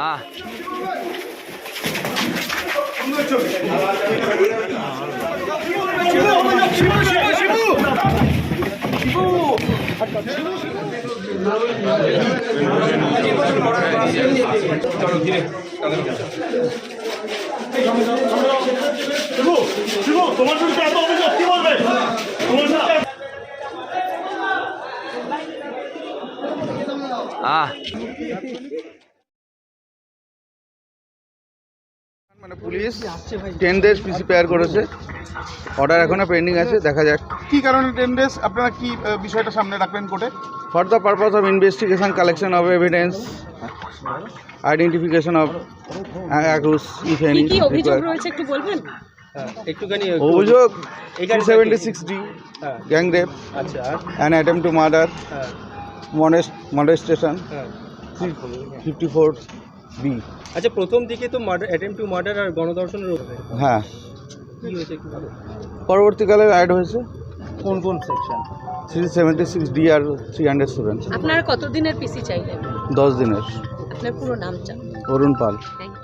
আহ শিবু শিবু তোমার বিরুদ্ধে এত অভিযোগ কি বলবে তোমার বিরুদ্ধে আহ মানে পুলিশ টেন ডেজ পিসি পেয়ার করেছে। অর্ডার এখনও পেন্ডিং আছে দেখা যাক। কি কারণে টেন ডেজ আপনারা কি বিষয়টা সামনে রাখবেন কোর্টে? For the purpose of investigation collection of evidence identification of accus if কি এনি কি অভিযোগ রয়েছে একটু বলবেন? একটুখানি অভিযোগ। Seventy six D gang rape আচ্ছা। And attempt to murder molest মডেস্টেশন fifty four B. আচ্ছা প্রথম দিকে তো মার্ডার অ্যাটেম্প টু মার্ডার আর গণধর্ষণের উপরে হ্যাঁ। কি হয়েছে একটু পরবর্তীকালে অ্যাড হয়েছে? কোন কোন section three seventy six D আর থ্রি হান্ড্রেড সেভেন আপনারা কতদিনের পিসি চাইলেন? দশ দিনের। আপনার পুরো নাম চান অরুণ পাল। Thank you